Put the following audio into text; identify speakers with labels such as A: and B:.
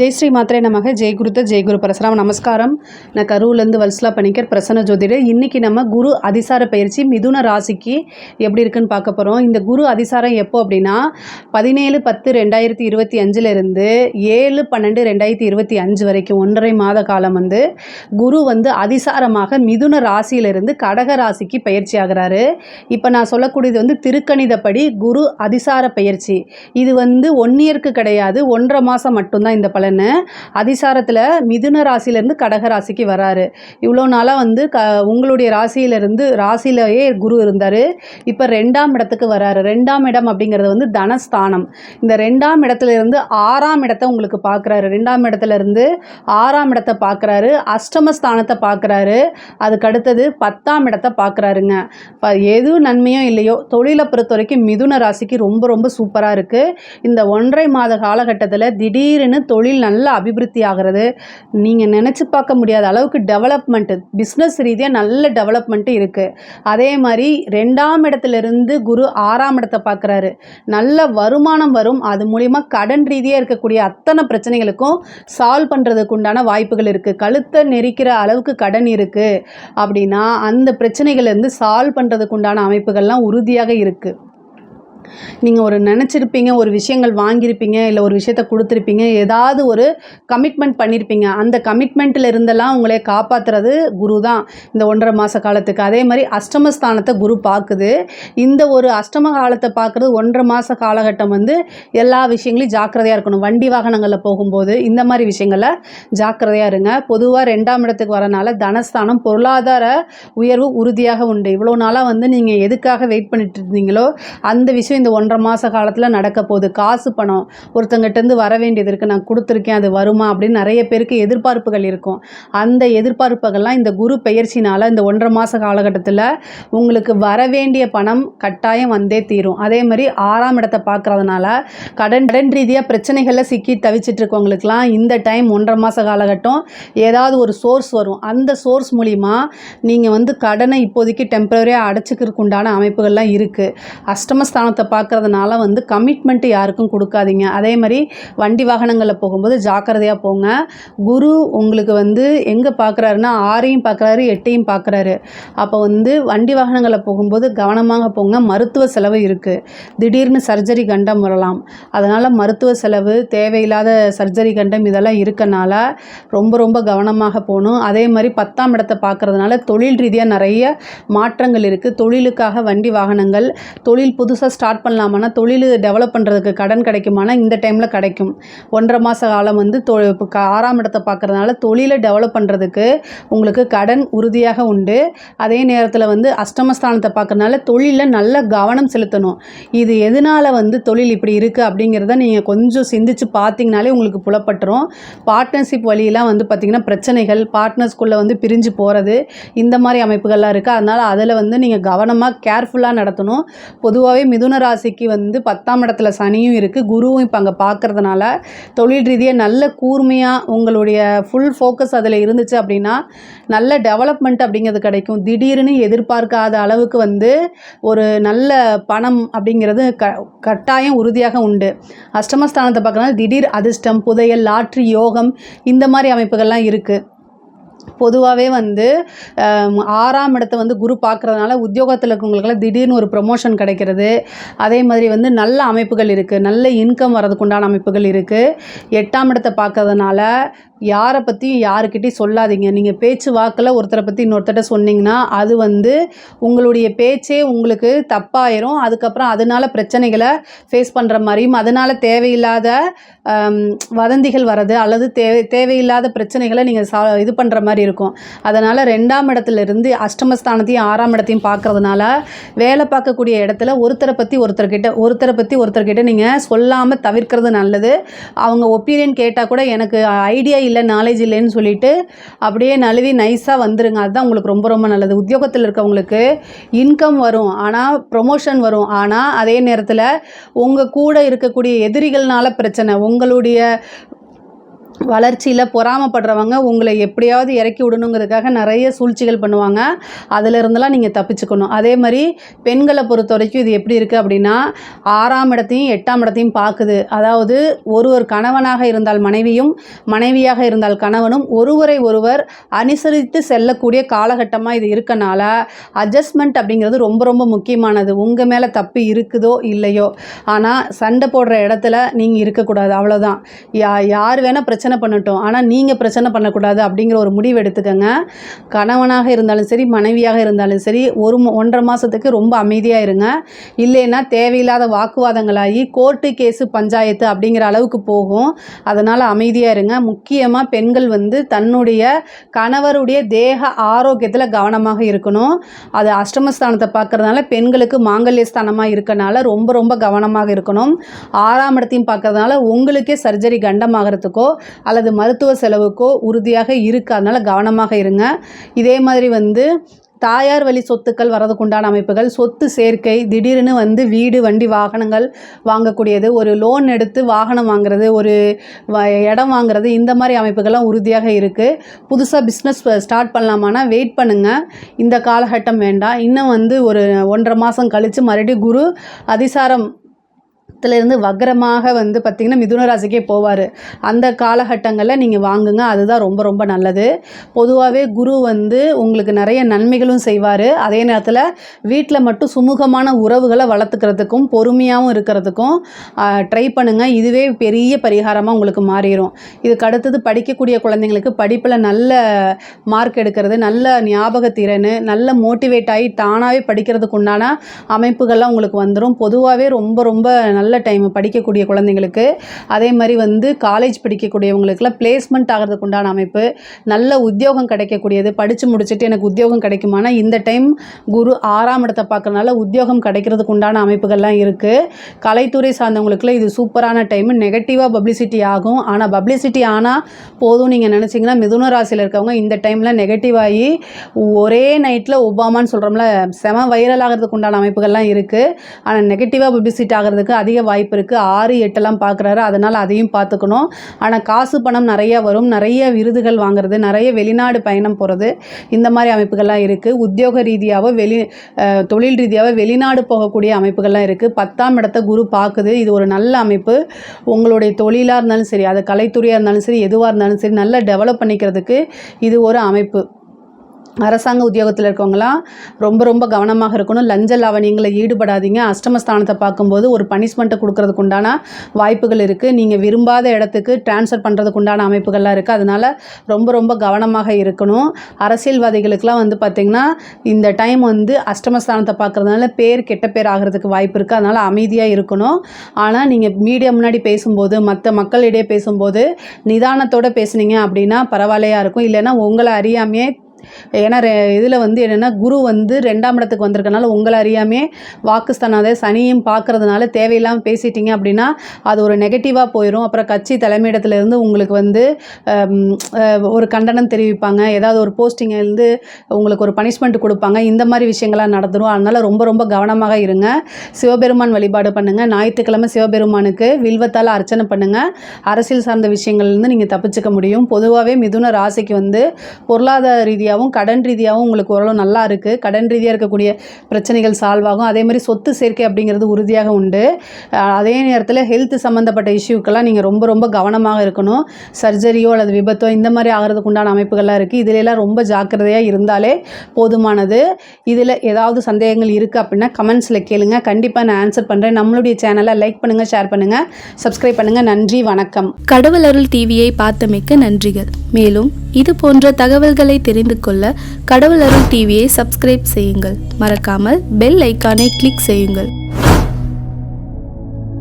A: ஜெய் ஸ்ரீ மாத்திரை நமக. ஜெய் குருத்த ஜெய் குரு பரசுராம. நமஸ்காரம். நான் கரூர்லேருந்து வல்சலா பணிக்கர் பிரசன்ன ஜோதிடர் இன்றைக்கி நம்ம குரு அதிசார பயிற்சி மிதுன ராசிக்கு எப்படி இருக்குன்னு பார்க்க போகிறோம் இந்த குரு அதிசாரம் எப்போ அப்படின்னா பதினேழு பத்து ரெண்டாயிரத்தி இருபத்தி அஞ்சுலேருந்து ஏழு பன்னெண்டு ரெண்டாயிரத்தி இருபத்தி அஞ்சு வரைக்கும் ஒன்றரை மாத காலம் வந்து குரு வந்து அதிசாரமாக மிதுன ராசியிலிருந்து கடக ராசிக்கு பயிற்சி ஆகிறாரு. இப்போ நான் சொல்லக்கூடியது வந்து திருக்கணிதப்படி குரு அதிசார பயிற்சி. இது வந்து ஒன் இயர்க்கு கிடையாது ஒன்றரை மாதம் மட்டும்தான் இந்த பலன் அதிசாரத்தில் மிதுன ராசியிலேருந்து கடக ராசிக்கு வராரு. இவ்வளோ நாளாக வந்து க உங்களுடைய ராசியிலேருந்து ராசியிலேயே குரு இருந்தார். இப்போ ரெண்டாம் இடத்துக்கு வராரு. ரெண்டாம் இடம் அப்படிங்கிறது வந்து தனஸ்தானம். இந்த ரெண்டாம் இடத்துல இருந்து ஆறாம் இடத்தை உங்களுக்கு பார்க்குறாரு ரெண்டாம் இடத்துல இருந்து ஆறாம் இடத்தை பார்க்குறாரு அஷ்டமஸ்தானத்தை பார்க்குறாரு அதுக்கு அடுத்தது பத்தாம் இடத்தை பார்க்குறாருங்க இப்போ எது நன்மையோ இல்லையோ தொழிலை பொறுத்த வரைக்கும் மிதுன ராசிக்கு ரொம்ப ரொம்ப சூப்பராக இருக்குது இந்த ஒன்றரை மாத காலகட்டத்தில் திடீர்னு தொழில் நல்ல அபிவிருத்தி ஆகிறது. நீங்கள் நினச்சி பார்க்க முடியாத அளவுக்கு டெவலப்மெண்ட்டு பிஸ்னஸ் ரீதியாக நல்ல டெவலப்மெண்ட்டு இருக்குது அதே மாதிரி ரெண்டாம் இடத்துலேருந்து குரு ஆறாம் இடத்தை பார்க்குறாரு. நல்ல வருமானம் வரும். அது மூலிமா கடன் ரீதியாக இருக்கக்கூடிய அத்தனை பிரச்சனைகளுக்கும் சால்வ் பண்ணுறதுக்கு உண்டான வாய்ப்புகள் இருக்குது கழுத்தை நெரிக்கிற அளவுக்கு கடன் இருக்குது அப்படின்னா அந்த பிரச்சனைகள்லேருந்து சால்வ் பண்ணுறதுக்கு உண்டான அமைப்புகள்லாம் உறுதியாக இருக்குது நீங்கள் ஒரு நினச்சிருப்பீங்க ஒரு விஷயங்கள் வாங்கியிருப்பீங்க இல்லை ஒரு விஷயத்த கொடுத்துருப்பீங்க ஏதாவது ஒரு கமிட்மெண்ட் பண்ணியிருப்பீங்க. அந்த கமிட்மெண்ட்டில் இருந்தெல்லாம் உங்களை காப்பாற்றுறது குரு தான் இந்த ஒன்றரை மாத காலத்துக்கு. அதே மாதிரி அஷ்டமஸ்தானத்தை குரு பார்க்குது. இந்த ஒரு அஷ்டம காலத்தை பார்க்குறது ஒன்றரை மாத காலகட்டம் வந்து எல்லா விஷயங்களையும் ஜாக்கிரதையாக இருக்கணும். வண்டி வாகனங்களில் போகும்போது இந்த மாதிரி விஷயங்களில் ஜாக்கிரதையாக இருங்க. பொதுவாக ரெண்டாம் இடத்துக்கு வரனால தனஸ்தானம் பொருளாதார உயர்வு உறுதியாக உண்டு. இவ்வளோ நாளாக வந்து நீங்கள் எதுக்காக வெயிட் பண்ணிட்டு இருந்தீங்களோ அந்த விஷயம் இந்த ஒன்றரை மாத காலத்தில் நடக்க போகுது. காசு பணம். ஒருத்தங்கிட்டேருந்து வர வேண்டியது இருக்குது நான் கொடுத்துருக்கேன். அது வருமா? அப்படின்னு நிறைய பேருக்கு எதிர்பார்ப்புகள் இருக்கும். அந்த எதிர்பார்ப்புகள்லாம் இந்த குரு பெயர்ச்சினால் இந்த ஒன்றரை மாத காலகட்டத்தில் உங்களுக்கு வர வேண்டிய பணம் கட்டாயம் வந்தே தீரும். அதே மாதிரி ஆறாம் இடத்தை பார்க்குறதுனால கடன் கடன் ரீதியாக பிரச்சனைகளில் சிக்கி தவிச்சிட்டு இருக்கவங்களுக்குலாம் இந்த டைம் ஒன்றரை மாத காலகட்டம் ஏதாவது ஒரு சோர்ஸ் வரும். அந்த சோர்ஸ் மூலிமா நீங்கள் வந்து கடனை இப்போதைக்கு டெம்பரரியாக அடைச்சிக்கிறதுக்கு உண்டான அமைப்புகள்லாம் இருக்குது அஷ்டமஸ்தானத்தை பார்க்குறதுனால வந்து கமிட்மெண்ட்டு யாருக்கும் கொடுக்காதீங்க. அதே மாதிரி வண்டி வாகனங்களில் போகும்போது ஜாக்கிரதையாக போங்க. குரு உங்களுக்கு வந்து எங்கே பார்க்குறாருன்னா ஆறையும் பார்க்குறாரு எட்டையும் பார்க்குறாரு அப்போ வந்து வண்டி வாகனங்களில் போகும்போது கவனமாக போங்க. மருத்துவ செலவு இருக்குது திடீர்னு சர்ஜரி கண்டம் வரலாம். அதனால் மருத்துவ செலவு தேவையில்லாத சர்ஜரி கண்டம் இதெல்லாம் இருக்கனால ரொம்ப ரொம்ப கவனமாக போகணும். அதே மாதிரி பத்தாம் இடத்தை பார்க்குறதுனால தொழில் ரீதியாக நிறைய மாற்றங்கள் இருக்குது தொழிலுக்காக வண்டி வாகனங்கள் தொழில் புதுசாக ஸ்டார்ட் ஸ்டார்ட் பண்ணலாமானா தொழில் டெவலப் பண்ணுறதுக்கு கடன் கிடைக்குமானா இந்த டைமில் கிடைக்கும். ஒன்றரை மாத காலம் வந்து தொ இப்போ க- ஆறாம் இடத்தை பார்க்குறதுனால தொழிலை டெவலப் பண்ணுறதுக்கு உங்களுக்கு கடன் உறுதியாக உண்டு. அதே நேரத்தில் வந்து அஷ்டமஸ்தானத்தை பார்க்குறதுனால தொழிலில் நல்ல கவனம் செலுத்தணும். இது எதனால் வந்து தொழில் இப்படி இருக்குது அப்படிங்கிறத நீங்கள் கொஞ்சம் சிந்திச்சு பார்த்தீங்கனாலே உங்களுக்கு புலப்பட்டுரும். பார்ட்னர்ஷிப் வழியெல்லாம் வந்து பார்த்திங்கன்னா பிரச்சனைகள் பார்ட்னர்ஸ்குள்ளே வந்து பிரிஞ்சு போகிறது இந்த மாதிரி அமைப்புகள்லாம் இருக்குது அதனால் அதில் வந்து நீங்கள் கவனமாக கேர்ஃபுல்லாக நடத்தணும். பொதுவாகவே மிதுன ராசிக்கு வந்து பத்தாம் இடத்துல சனியும் இருக்குது குருவும் இப்போ அங்கே பார்க்கறதுனால தொழில் ரீதியாக நல்ல கூர்மையாக உங்களுடைய ஃபுல் ஃபோக்கஸ் அதில் இருந்துச்சு அப்படின்னா நல்ல டெவலப்மெண்ட் அப்படிங்கிறது கிடைக்கும். திடீர்னு எதிர்பார்க்காத அளவுக்கு வந்து ஒரு நல்ல பணம் அப்படிங்கிறது க கட்டாயம் உறுதியாக உண்டு. அஷ்டமஸ்தானத்தை பார்க்கறதுனால திடீர் அதிர்ஷ்டம் புதையல் லாட்ரி யோகம் இந்த மாதிரி அமைப்புகள்லாம் இருக்குது பொதுவாகவே வந்து ஆறாம் இடத்தை வந்து குரு பார்க்குறதுனால உத்தியோகத்தில் இருக்கவங்களுக்கெல்லாம் திடீர்னு ஒரு ப்ரொமோஷன் கிடைக்கிறது. அதே மாதிரி வந்து நல்ல அமைப்புகள் இருக்குது நல்ல இன்கம் வரதுக்கு உண்டான அமைப்புகள் இருக்குது எட்டாம் இடத்தை பார்க்கறதுனால யாரை பற்றியும் யாருக்கிட்டையும் சொல்லாதீங்க. நீங்கள் பேச்சு வாக்கில் ஒருத்தரை பற்றி இன்னொருத்தர்ட்ட சொன்னீங்கன்னா அது வந்து உங்களுடைய பேச்சே உங்களுக்கு தப்பாயிரும். அதுக்கப்புறம் அதனால பிரச்சனைகளை ஃபேஸ் பண்ணுற மாதிரியும் அதனால் தேவையில்லாத வதந்திகள் வர்றது அல்லது தேவை தேவையில்லாத பிரச்சனைகளை நீங்கள் சா இது பண்ணுற மாதிரி இருக்கும். அதனால் ரெண்டாம் இடத்துல இருந்து அஷ்டமஸ்தானத்தையும் ஆறாம் இடத்தையும் பார்க்கறதுனால வேலை பார்க்கக்கூடிய இடத்துல ஒருத்தரை பற்றி ஒருத்தர்கிட்ட ஒருத்தரை பற்றி ஒருத்தர்கிட்ட நீங்கள் சொல்லாமல் தவிர்க்கிறது நல்லது. அவங்க ஒப்பீனியன் கேட்டால் கூட எனக்கு ஐடியா இல்லை நாலேஜ் இல்லைன்னு சொல்லிட்டு அப்படியே நழுவி நைஸாக வந்துருங்க. அதுதான் உங்களுக்கு ரொம்ப ரொம்ப நல்லது. உத்தியோகத்தில் இருக்கவங்களுக்கு இன்கம் வரும். ஆனால் ப்ரொமோஷன் வரும். ஆனால் அதே நேரத்தில் உங்கள் கூட இருக்கக்கூடிய எதிரிகள்னால பிரச்சனை உங்களுடைய வளர்ச்சியில் பொறாமைப்படுறவங்க உங்களை எப்படியாவது இறக்கி விடணுங்கிறதுக்காக நிறைய சூழ்ச்சிகள் பண்ணுவாங்க. அதில் நீங்கள் தப்பிச்சுக்கணும். அதே மாதிரி பெண்களை பொறுத்த வரைக்கும் இது எப்படி இருக்குது அப்படின்னா ஆறாம் இடத்தையும் எட்டாம் இடத்தையும் பார்க்குது அதாவது ஒருவர் கணவனாக இருந்தால் மனைவியும் மனைவியாக இருந்தால் கணவனும் ஒருவரை ஒருவர் அனுசரித்து செல்லக்கூடிய காலகட்டமாக இது இருக்கனால அட்ஜஸ்ட்மெண்ட் அப்படிங்கிறது ரொம்ப ரொம்ப முக்கியமானது. உங்கள் மேலே தப்பு இருக்குதோ இல்லையோ. ஆனால் சண்டை போடுற இடத்துல நீங்கள் இருக்கக்கூடாது. அவ்வளோதான் யா யார் வேணால் பிரச்சனை பிரச்சனை பண்ணட்டும். ஆனால் நீங்கள் பிரச்சனை பண்ணக்கூடாது அப்படிங்கிற ஒரு முடிவு எடுத்துக்கோங்க. கணவனாக இருந்தாலும் சரி மனைவியாக இருந்தாலும் சரி ஒரு ஒன்றரை மாதத்துக்கு ரொம்ப அமைதியாக இருங்க. இல்லைன்னா தேவையில்லாத வாக்குவாதங்களாகி கோர்ட்டு கேஸு பஞ்சாயத்து அப்படிங்கிற அளவுக்கு போகும். அதனால் அமைதியாக இருங்க. முக்கியமாக பெண்கள் வந்து தன்னுடைய கணவருடைய தேக ஆரோக்கியத்தில் கவனமாக இருக்கணும். அது அஷ்டமஸ்தானத்தை பார்க்கறதுனால பெண்களுக்கு மாங்கல்ய ஸ்தானமாக இருக்கனால ரொம்ப ரொம்ப கவனமாக இருக்கணும். ஆறாம் இடத்தையும் பார்க்கறதுனால உங்களுக்கே சர்ஜரி கண்டமாகறதுக்கோ அல்லது மருத்துவ செலவுக்கோ உறுதியாக இருக்கு. அதனால் கவனமாக இருங்க. இதே மாதிரி வந்து தாயார் வழி சொத்துக்கள் வரதுக்குண்டான அமைப்புகள் சொத்து சேர்க்கை திடீர்னு வந்து வீடு வண்டி வாகனங்கள் வாங்கக்கூடியது ஒரு லோன் எடுத்து வாகனம் வாங்குறது ஒரு வ- இடம் வாங்குறது இந்த மாதிரி அமைப்புகள்லாம் உறுதியாக இருக்குது புதுசாக பிஸ்னஸ் ஸ்டார்ட் பண்ணலாமான்னா வெயிட் பண்ணுங்கள் இந்த காலகட்டம் வேண்டாம். இன்னும் வந்து ஒரு ஒன்றரை மாதம் கழித்து மறுபடியும் குரு அதிசாரம் இருந்து வக்ரமாக வந்து பார்த்திங்கன்னா மிதுன ராசிக்கே போவார். அந்த காலகட்டங்களில் நீங்கள் வாங்குங்க அதுதான் ரொம்ப ரொம்ப நல்லது. பொதுவாகவே குரு வந்து உங்களுக்கு நிறைய நன்மைகளும் செய்வார். அதே நேரத்தில் வீட்டில் மட்டும் சுமூகமான உறவுகளை வளர்த்துக்கிறதுக்கும் பொறுமையாகவும் இருக்கிறதுக்கும் ட்ரை பண்ணுங்கள் இதுவே பெரிய பரிகாரமாக உங்களுக்கு மாறிடும் இதுக்கு அடுத்தது படிக்கக்கூடிய குழந்தைங்களுக்கு படிப்பில் நல்ல மார்க் எடுக்கிறது நல்ல ஞாபக திறன் நல்ல மோட்டிவேட் ஆகி தானாகவே படிக்கிறதுக்கு உண்டான அமைப்புகள்லாம் உங்களுக்கு வந்துடும் பொதுவாகவே ரொம்ப ரொம்ப நல்ல டைம் படிக்கக்கூடிய குழந்தைங்களுக்கு அதே மாதிரி வந்து காலேஜ் படிக்கக்கூடியவங்களுக்குலாம் பிளேஸ்மெண்ட் ஆகிறதுக்கு உண்டான அமைப்பு நல்ல உத்தியோகம் கிடைக்கக்கூடியது. படித்து முடிச்சுட்டு எனக்கு உத்தியோகம் கிடைக்குமானா இந்த டைம் குரு ஆறாம் இடத்தை பார்க்கறனால உத்தியோகம் கிடைக்கிறதுக்கு உண்டான அமைப்புகள்லாம் இருக்குது கலைத்துறை சார்ந்தவங்களுக்குலாம் இது சூப்பரான டைம் நெகட்டிவாக பப்ளிசிட்டி ஆகும். ஆனால் பப்ளிசிட்டி ஆனால் போதும் நீங்கள் நினச்சிங்கன்னா மிதுன ராசியில் இருக்கவங்க இந்த டைமில் நெகட்டிவ் ஆகி ஒரே நைட்டில் ஒபாமான்னு சொல்கிறோம்ல செம வைரல் ஆகிறதுக்கு உண்டான அமைப்புகள்லாம் இருக்குது ஆனால் நெகட்டிவாக பப்ளிசிட்டி ஆகிறதுக்கு அதிக வாய்ப்பு இருக்குது ஆறு எட்டெல்லாம் பார்க்குறாரு அதனால் அதையும் பார்த்துக்கணும் ஆனால் காசு பணம் நிறைய வரும். நிறைய விருதுகள் வாங்குறது நிறைய வெளிநாடு பயணம் போகிறது இந்த மாதிரி அமைப்புகள்லாம் இருக்குது உத்தியோக ரீதியாகவோ வெளி தொழில் ரீதியாகவோ வெளிநாடு போகக்கூடிய அமைப்புகள்லாம் இருக்குது பத்தாம் இடத்த குரு பார்க்குது இது ஒரு நல்ல அமைப்பு. உங்களுடைய தொழிலாக இருந்தாலும் சரி அது கலைத்துறையாக இருந்தாலும் சரி எதுவாக இருந்தாலும் சரி நல்லா டெவலப் பண்ணிக்கிறதுக்கு இது ஒரு அமைப்பு. அரசாங்க உத்தியோகத்தில் இருக்கவங்களாம் ரொம்ப ரொம்ப கவனமாக இருக்கணும். லஞ்ச லாவணியங்களை ஈடுபடாதீங்க. அஷ்டமஸ்தானத்தை பார்க்கும்போது ஒரு பனிஷ்மெண்ட்டை கொடுக்கறதுக்கு உண்டான வாய்ப்புகள் இருக்குது நீங்கள் விரும்பாத இடத்துக்கு ட்ரான்ஸ்ஃபர் பண்ணுறதுக்கு உண்டான அமைப்புகள்லாம் இருக்குது அதனால் ரொம்ப ரொம்ப கவனமாக இருக்கணும். அரசியல்வாதிகளுக்கெல்லாம் வந்து பார்த்திங்கன்னா இந்த டைம் வந்து அஷ்டமஸ்தானத்தை பார்க்குறதுனால பேர் கெட்ட பேர் ஆகிறதுக்கு வாய்ப்பு இருக்குது அதனால் அமைதியாக இருக்கணும். ஆனால் நீங்கள் மீடியா முன்னாடி பேசும்போது மற்ற மக்களிடையே பேசும்போது நிதானத்தோடு பேசுனீங்க அப்படின்னா பரவாயில்லையா இருக்கும். இல்லைன்னா உங்களை அறியாமையே ஏன்னா இதில் வந்து என்னென்னா குரு வந்து ரெண்டாம் இடத்துக்கு வந்திருக்கனால உங்களை அறியாமே வாக்குஸ்தானம் அதாவது சனியும் பார்க்கறதுனால தேவையில்லாமல் பேசிட்டீங்க அப்படின்னா அது ஒரு நெகட்டிவாக போயிடும் அப்புறம் கட்சி தலைமையிடத்துலேருந்து உங்களுக்கு வந்து ஒரு கண்டனம் தெரிவிப்பாங்க. ஏதாவது ஒரு போஸ்டிங் இருந்து உங்களுக்கு ஒரு பனிஷ்மெண்ட் கொடுப்பாங்க. இந்த மாதிரி விஷயங்கள்லாம் நடந்துடும் அதனால் ரொம்ப ரொம்ப கவனமாக இருங்க. சிவபெருமான் வழிபாடு பண்ணுங்கள் ஞாயிற்றுக்கிழமை சிவபெருமானுக்கு வில்வத்தால் அர்ச்சனை பண்ணுங்கள் அரசியல் சார்ந்த விஷயங்கள்லேருந்து நீங்கள் தப்பிச்சுக்க முடியும். பொதுவாகவே மிதுன ராசிக்கு வந்து பொருளாதார ரீதியாக ரீதியாகவும் கடன் ரீதியாகவும் உங்களுக்கு ஓரளவு நல்லா இருக்குது கடன் ரீதியாக இருக்கக்கூடிய பிரச்சனைகள் சால்வ் ஆகும். அதே மாதிரி சொத்து சேர்க்கை அப்படிங்கிறது உறுதியாக உண்டு. அதே நேரத்தில் ஹெல்த் சம்மந்தப்பட்ட இஷ்யூக்கெல்லாம் நீங்கள் ரொம்ப ரொம்ப கவனமாக இருக்கணும். சர்ஜரியோ அல்லது விபத்தோ இந்த மாதிரி ஆகிறதுக்கு உண்டான அமைப்புகள்லாம் இருக்குது இதுல எல்லாம் ரொம்ப ஜாக்கிரதையாக இருந்தாலே போதுமானது. இதில் ஏதாவது சந்தேகங்கள் இருக்குது அப்படின்னா கமெண்ட்ஸில் கேளுங்க. கண்டிப்பாக நான் ஆன்சர் பண்ணுறேன் நம்மளுடைய சேனலை லைக் பண்ணுங்கள் ஷேர் பண்ணுங்கள் சப்ஸ்கிரைப் பண்ணுங்கள் நன்றி வணக்கம்.
B: கடவுள் அருள் டிவியை பார்த்தமைக்க நன்றிகள். மேலும் இது போன்ற தகவல்களை தெரிந்து கொள்ள கடவுள் அருள் டிவியை சப்ஸ்கிரைப் செய்யுங்கள். மறக்காமல் பெல் ஐக்கானை கிளிக் செய்யுங்கள்.